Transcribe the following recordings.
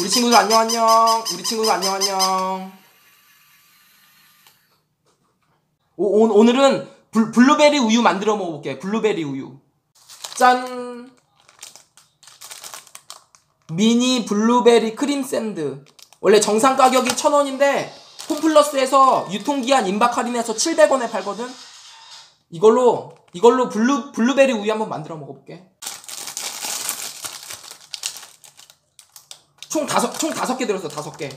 우리 친구들 안녕 안녕. 우리 친구들 안녕 안녕. 오, 오, 오늘은 블, 블루베리 우유 만들어 먹어볼게. 블루베리 우유. 짠. 미니 블루베리 크림 샌드. 원래 정상 가격이 1000원인데 홈플러스에서 유통기한 임박 할인해서 700원에 팔거든. 이걸로 이걸로 블루 블루베리 우유 한번 만들어 먹어볼게. 총 다섯 총 다섯 개 들었어 다섯 개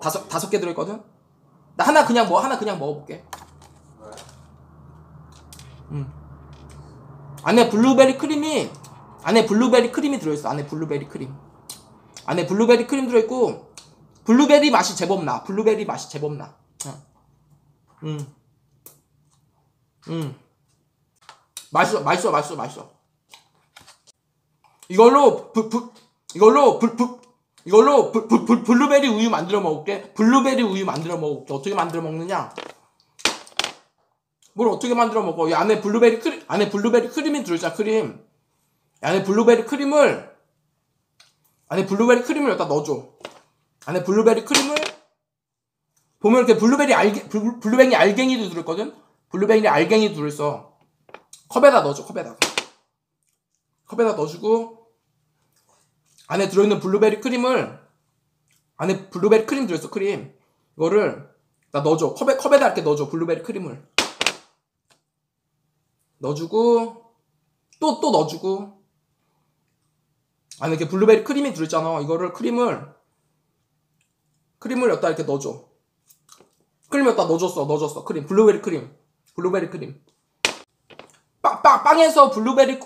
다섯 다섯 개 들어있거든. 나 하나 그냥 뭐 하나 그냥 먹어볼게. 음. 안에 블루베리 크림이 안에 블루베리 크림이 들어있어. 안에 블루베리 크림. 안에 블루베리 크림 들어있고 블루베리 맛이 제법 나. 블루베리 맛이 제법 나. 응. 음. 음. 맛있어, 맛있어, 맛있어, 맛있어. 이걸로 부, 부, 이걸로 불, 부, 이걸로 불, 불, 불, 블루베리 우유 만들어 먹을게. 블루베리 우유 만들어 먹을게. 어떻게 만들어 먹느냐? 뭘 어떻게 만들어 먹어? 이 안에 블루베리 크림, 안에 블루베리 크림이 들어있잖아, 크림. 이 안에 블루베리 크림을, 안에 블루베리 크림을 여기다 넣어줘. 안에 블루베리 크림을, 보면 이렇게 블루베리 알갱, 블루, 블루베리 알갱이도 들어있거든? 블루베리 알갱이도 들어있어. 컵에다 넣어줘, 컵에다. 컵에다 넣어주고, 안에 들어있는 블루베리 크림을, 안에 블루베리 크림 들어있어, 크림. 이거를, 나 넣어줘. 컵에, 컵에다 이렇게 넣어줘, 블루베리 크림을. 넣어주고, 또, 또 넣어주고, 안에 이렇게 블루베리 크림이 들어있잖아. 이거를 크림을, 크림을 여기다 이렇게 넣어줘. 크림 여기다 넣어줬어, 넣어줬어. 크림, 블루베리 크림. 블루베리 크림. 빵, 빵, 빵에서 블루베리,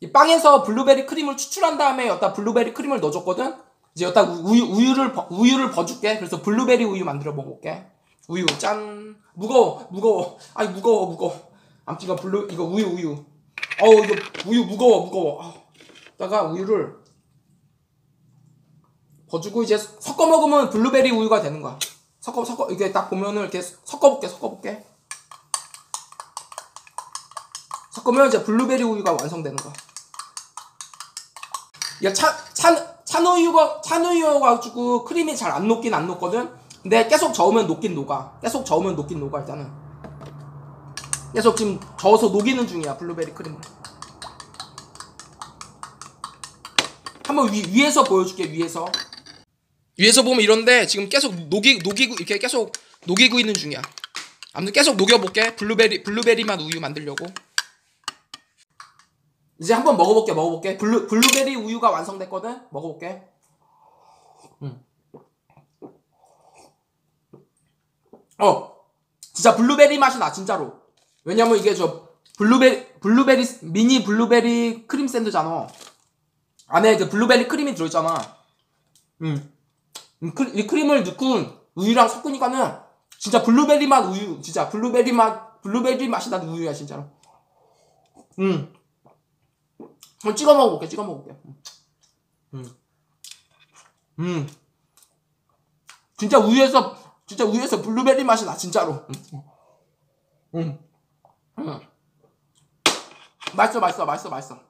이 빵에서 블루베리 크림을 추출한 다음에 여기다 블루베리 크림을 넣어줬거든? 이제 여기다 우유, 우유를, 버- 우유를 버줄게. 그래서 블루베리 우유 만들어 먹어볼게. 우유, 짠. 무거워, 무거워. 아니, 무거워, 무거워. 아무튼 이거 블루, 이거 우유, 우유. 어우, 이거 우유 무거워, 무거워. 아우. 다가 우유를 버주고 이제 섞어 먹으면 블루베리 우유가 되는 거야. 섞어, 섞어, 이게 딱 보면은 이렇게 섞어볼게, 섞어볼게. 섞으면 이제 블루베리 우유가 완성되는 거야. 야, 차, 찬, 찬우유가, 찬우유여가지고 크림이 잘 안 녹긴 안 녹거든? 근데 계속 저으면 녹긴 녹아. 계속 저으면 녹긴 녹아, 일단은. 계속 지금 저어서 녹이는 중이야, 블루베리 크림을. 한번 위, 위에서 보여줄게, 위에서. 위에서 보면 이런데 지금 계속 녹이, 녹이고, 이렇게 계속 녹이고 있는 중이야. 아무튼 계속 녹여볼게. 블루베리, 블루베리 맛 우유 만들려고. 이제 한번 먹어볼게, 먹어볼게. 블루, 블루베리 우유가 완성됐거든? 먹어볼게. 음. 어, 진짜 블루베리 맛이 나, 진짜로. 왜냐면 이게 저, 블루베리, 블루베리, 미니 블루베리 크림 샌드잖아. 안에 그 블루베리 크림이 들어있잖아. 음. 이 크림을 넣고 우유랑 섞으니까는 진짜 블루베리 맛 우유. 진짜 블루베리 맛, 블루베리 맛이 나는 우유야, 진짜로. 음. 한번 찍어 먹어볼게, 찍어 먹어볼게. 음. 음. 진짜 우유에서, 진짜 우유에서 블루베리 맛이 나, 진짜로. 음. 음. 음. 맛있어, 맛있어, 맛있어, 맛있어.